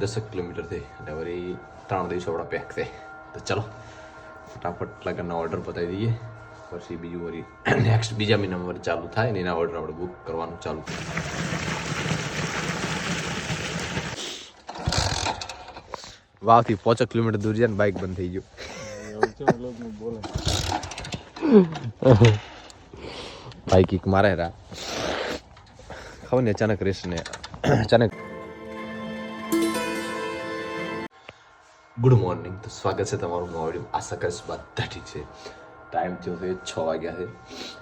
દસક kilometre થઈ વળી ત્રણ દિવસો આપણા પેક થાય તો ચલો, ફટાફટ લગનના ઓર્ડર પતાવી દઈએ. પછી બીજું વળી નેક્સ્ટ બીજા મહિનામાં વળી ચાલુ થાય ને એના ઓર્ડર આપણે બુક કરવાનું ચાલુ. વાવથી પાંચ કિલોમીટર દૂર જાય ને બાઇક બંધ થઈ ગયું. બાઇક એક મારે રા. ખબર ને અચાનક રેસ ને, અચાનક ગુડ મોર્નિંગ તો સ્વાગત છે તમારું નવા વીડિયો આશા કરીશ બધા ઠીક છે. ટાઈમ થયો છે છ વાગ્યા છે.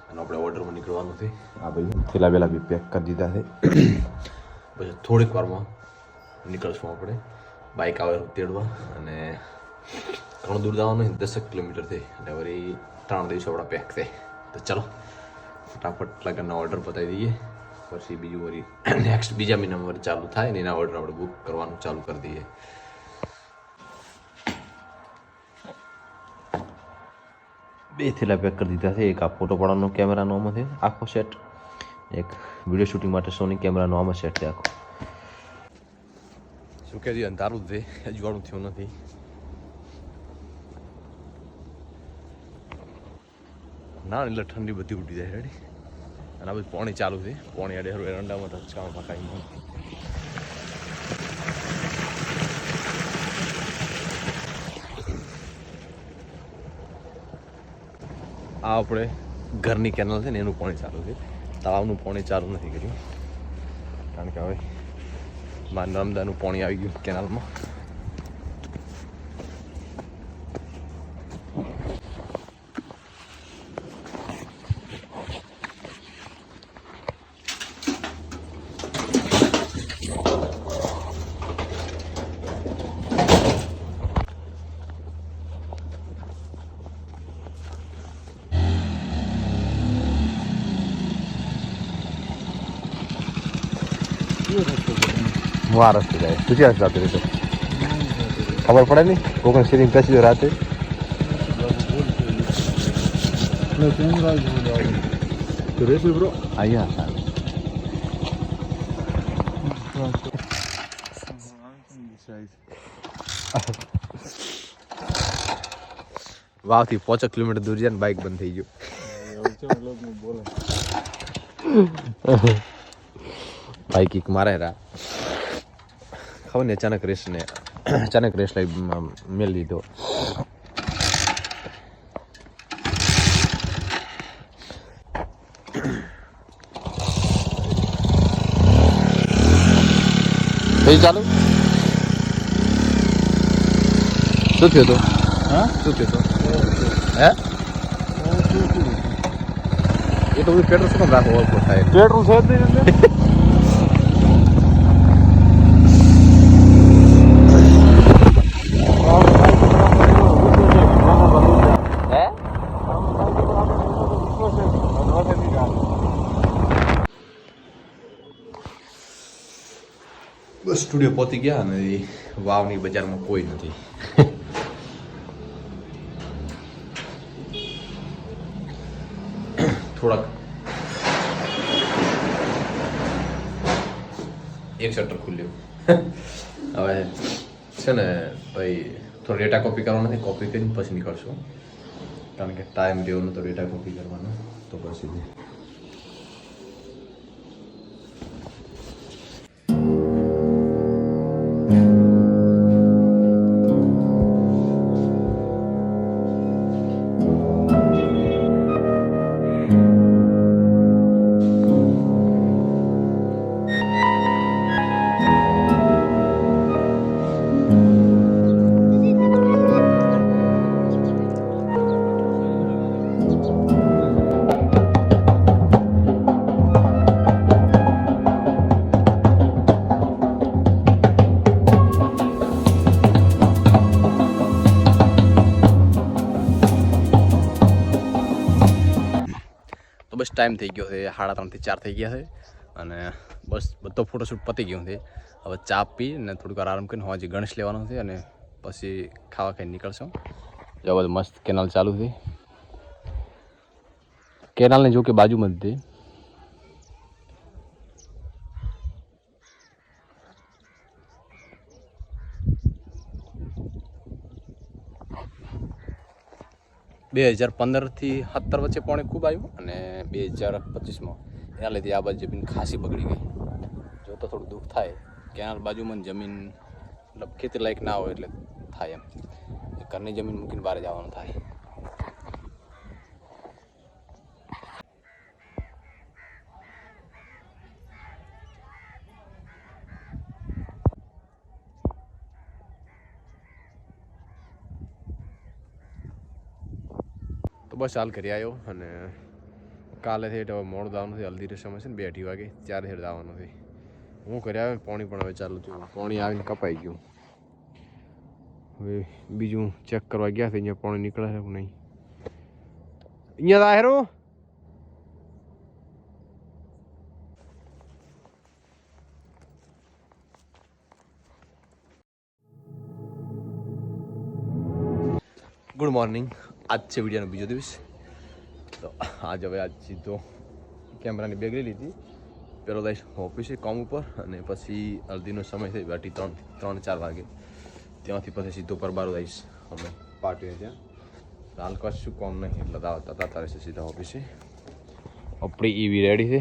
અને આપણે ઓર્ડરમાં નીકળવાનું છે. આ ભાઈ થેલા વેલા બી પેક કરી દીધા છે. પછી થોડીક વારમાં નીકળશું આપણે. બાઇક આવે તેડવા. અને ઘણું દૂર જવાનું દસેક કિલોમીટર થઈ અને વળી ત્રણ દિવસો આપણા પેક થાય તો ચલો, ફટાફટ લગનના ઓર્ડર પતાવી દઈએ. પછી બીજું વળી નેક્સ્ટ બીજા મહિનામાં ચાલુ થાય ને એના ઓર્ડર આપણે બુક કરવાનું ચાલુ કરી દઈએ. બે થેલા પેક કરી દીધા છે એક આ ફોટો પાડવાનો કેમેરાનો આમાં છે આખો સેટ એક વીડિયો શૂટિંગ માટે સોની કેમેરાનો આમાં સેટ છે આખો શું કે અંધારું જ છે, અજવાળું થયું નથી. ના, એટલે ઠંડી બધી ઉડી જાય રેડી અને આ બધું પાણી ચાલુ છે. પાણી અડે એરંડામાં કાંઈ પકાઈ આ આપણે ઘરની કેનલ છે ને એનું પાણી ચાલુ છે. તળાવનું પાણી ચાલુ નથી કર્યું. કારણ કે હવે મારા નર્મદાનું પાણી આવી ગયું કેનાલમાં. હું આ રસ્તે જાય તું ક્યાં જતો રહેતો ખબર પડે નહીં કોકણ સિરિંગ પેસી દો રાતે અહીંયા વાવથી પાંચ કિલોમીટર દૂર જાય ને બાઇક બંધ થઈ ગયું બાઇક કિક મારે રા ખબર ને અચાનક રેસને અચાનક રેસ લઈ મેળ લીધો. થઈ ચાલુ? શું થયું હતું? શું થયું હતું? હે? એ તો બધું પેટ્રોલ શું કામ રાખો ઓળખો થાય. પેટ્રોલ છે જ નહીં સ્ટુડિયો પહોંચી ગયા અને વાવની બજારમાં કોઈ નથી. થોડાક એક શટર ખુલ્યું. હવે છે ને ભાઈ થોડો ડેટા કોપી કરવાનો નથી કોપી કરીને પછી નીકળશું. કારણ કે ટાઈમ રહ્યો તો ડેટા કોપી કરવાનો. તો પછી ટાઈમ થઈ ગયો છે, સાડા ત્રણથી ચાર થઈ ગયા છે. અને બસ બધો ફોટોશૂટ પતી ગયો છે. હવે ચા પી અને થોડીક વાર આરામ કરીને હજી ગણેશ લેવાનો છે અને પછી ખાવા ખાઈ નીકળશું. જો બધું મસ્ત કેનાલ ચાલુ છે. કેનાલને જો કે બાજુમાં જ બે હજાર પંદરથી સત્તર વચ્ચે પાણી ખૂબ આવ્યું અને બે હજાર પચીસમાં એના લીધે આ બાજુ જમીન ખાસી બગડી ગઈ. જો તો થોડું દુઃખ થાય. કેનાલ બાજુમાં જમીન, મતલબ ખેતી લાયક ના હોય એટલે થાય એમ. ઘરની જમીન મૂકીને બહાર જવાનું થાય. તો બસ હાલ કરી આવ્યો અને કાલે થી હવે મોડું દાવાનું છે, હલ્દી રસમ હશે ને બે અઢી વાગે, ત્યારે હેડ દાવાનું છે. હું કરી આવ્યો પાણી પણ હવે ચાલુ થયું. પાણી આવીને કપાઈ ગયું. હવે બીજું ચેક કરવા ગયા છે, અહીંયા પાણી નીકળે છે નહીં. અહીંયા તો આહેરો ગુડ મોર્નિંગ આજ છે વિડીયોનો બીજો દિવસ. તો આજ હવે આજ સીધો કેમેરાની બેગ લઈ લીધી. પેલો દઈશ ઓફિસે કોમ ઉપર અને પછી અડધીનો સમય થઈ બાટી ત્રણ ત્રણ, ચાર વાગે. ત્યાંથી પછી સીધો પરબારો દઈશ અમે પાર્ટીએ ત્યાં હાલ કશું કોમ નહીં, એટલે દાવતા તારે છે સીધા ઓફિસે આપણી ઈવી રેડી છે.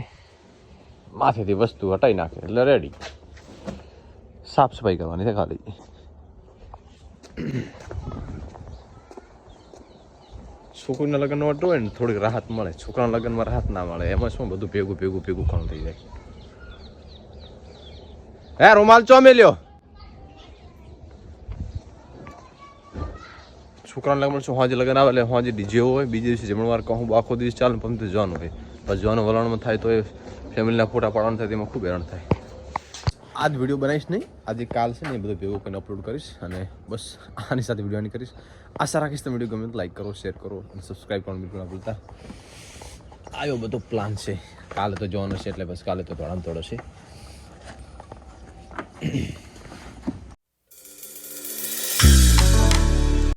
માથેથી વસ્તુ હટાવી નાખે, એટલે રેડી સાફ સફાઈ કરવાની છે ખાલી. છોકરીના લગ્નમાં વાટો હોય ને થોડીક રાહત મળે. છોકરાના લગ્નમાં રાહત ના મળે. એમાં શું બધું ભેગું ભેગું ભેગું કામ થઈ જાય. હે, રૂમાલ ચો મેલ્યો? છોકરાના લગ્ન શું હોજે લગ્ન આવે? એટલે હોજે ડીજે હોય, બીજે દિવસે જમણવાર કહું, આખો દિવસ ચાલે પમતે જવાનું હોય. પછી જવાનું વલણમાં થાય તો એ ફેમિલીના ફોટા પાડવાનું થાય, તેમાં ખૂબ હેરાન થાય. આજ વીડિયો બનાવીશ નહીં. આજે કાલ છે ને એ બધું ભેગું કરીને અપલોડ કરીશ અને બસ આની સાથે વિડીયોની કરીશ. આશા રાખીશ તમે વીડિયો ગમે તો લાઈક કરો શેર કરો અને સબસ્ક્રાઈબ કરવાનું બિલકુલ ના ભૂલતા આવ્યો બધો પ્લાન છે કાલે તો જવાનો છે એટલે બસ કાલે તો દોડામ દોડો છે